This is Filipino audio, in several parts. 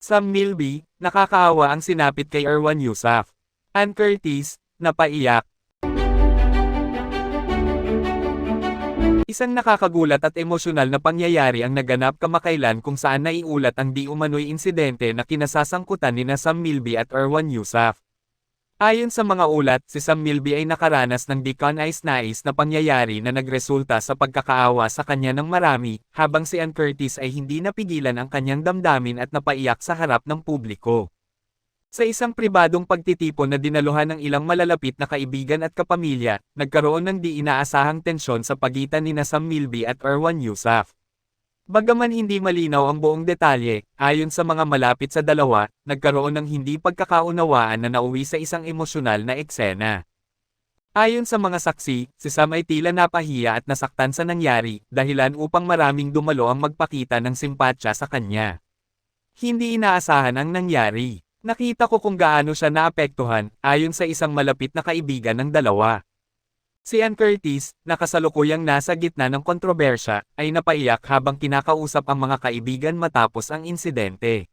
Sam Milby, nakakaawa ang sinapit kay Erwan Yusaf. Ann Curtis, napaiyak. Isang nakakagulat at emosyonal na pangyayari ang naganap kamakailan kung saan naiulat ang di umano'y insidente na kinasasangkutan ni Sam Milby at Erwan Yusaf. Ayon sa mga ulat, si Sam Milby ay nakaranas ng di kanais-nais na pangyayari na nagresulta sa pagkakaawa sa kanya ng marami, habang si Ann Curtis ay hindi napigilan ang kanyang damdamin at napaiyak sa harap ng publiko. Sa isang pribadong pagtitipon na dinaluhan ng ilang malalapit na kaibigan at kapamilya, nagkaroon ng di inaasahang tensyon sa pagitan ni Sam Milby at Erwan Yusaf. Bagaman hindi malinaw ang buong detalye, ayon sa mga malapit sa dalawa, nagkaroon ng hindi pagkakaunawaan na nauwi sa isang emosyonal na eksena. Ayon sa mga saksi, si Sam ay tila napahiya at nasaktan sa nangyari, dahilan upang maraming dumalo ang magpakita ng simpatya sa kanya. Hindi inaasahan ang nangyari. Nakita ko kung gaano siya naapektuhan, ayon sa isang malapit na kaibigan ng dalawa. Si Ann Curtis, na kasalukuyang nasa gitna ng kontrobersya, ay napaiyak habang kinakausap ang mga kaibigan matapos ang insidente.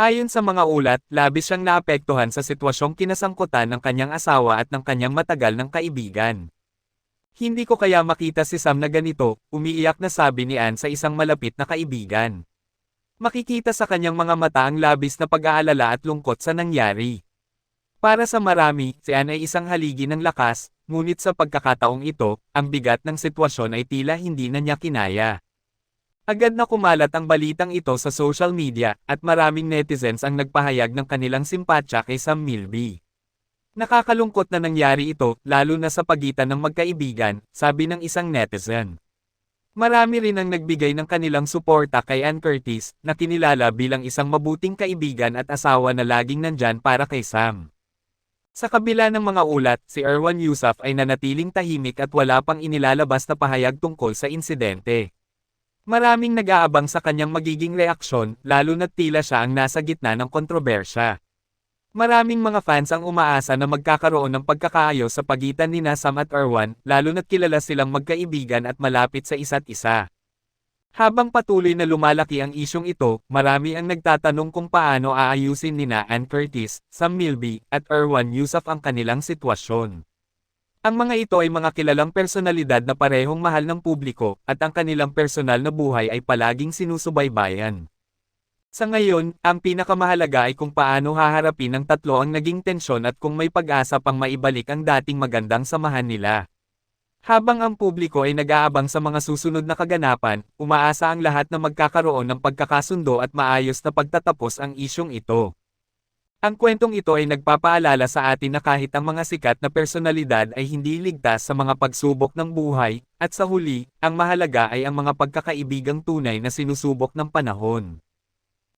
Ayon sa mga ulat, labis siyang naapektuhan sa sitwasyong kinasangkutan ng kanyang asawa at ng kanyang matagal ng kaibigan. Hindi ko kaya makita si Sam na ganito, umiiyak na sabi ni Ann sa isang malapit na kaibigan. Makikita sa kanyang mga mata ang labis na pag-aalala at lungkot sa nangyari. Para sa marami, si Ann ay isang haligi ng lakas, ngunit sa pagkakataong ito, ang bigat ng sitwasyon ay tila hindi na niya kinaya. Agad na kumalat ang balitang ito sa social media, at maraming netizens ang nagpahayag ng kanilang simpatya kay Sam Milby. Nakakalungkot na nangyari ito, lalo na sa pagitan ng magkaibigan, sabi ng isang netizen. Marami rin ang nagbigay ng kanilang suporta kay Ann Curtis, na kinilala bilang isang mabuting kaibigan at asawa na laging nandyan para kay Sam. Sa kabila ng mga ulat, si Erwan Yusuf ay nanatiling tahimik at wala pang inilalabas na pahayag tungkol sa insidente. Maraming nag-aabang sa kanyang magiging reaksyon, lalo na't tila siya ang nasa gitna ng kontrobersya. Maraming mga fans ang umaasa na magkakaroon ng pagkakaayos sa pagitan ni Sam at Erwan, lalo na't kilala silang magkaibigan at malapit sa isa't isa. Habang patuloy na lumalaki ang isyong ito, marami ang nagtatanong kung paano aayusin nina Ann Curtis, Sam Milby, at Erwan Yusuf ang kanilang sitwasyon. Ang mga ito ay mga kilalang personalidad na parehong mahal ng publiko, at ang kanilang personal na buhay ay palaging sinusubaybayan. Sa ngayon, ang pinakamahalaga ay kung paano haharapin ng tatlo ang naging tensyon at kung may pag-asa pang maibalik ang dating magandang samahan nila. Habang ang publiko ay nag-aabang sa mga susunod na kaganapan, umaasa ang lahat na magkakaroon ng pagkakasundo at maayos na pagtatapos ang isyong ito. Ang kwentong ito ay nagpapaalala sa atin na kahit ang mga sikat na personalidad ay hindi ligtas sa mga pagsubok ng buhay, at sa huli, ang mahalaga ay ang mga pagkakaibigang tunay na sinusubok ng panahon.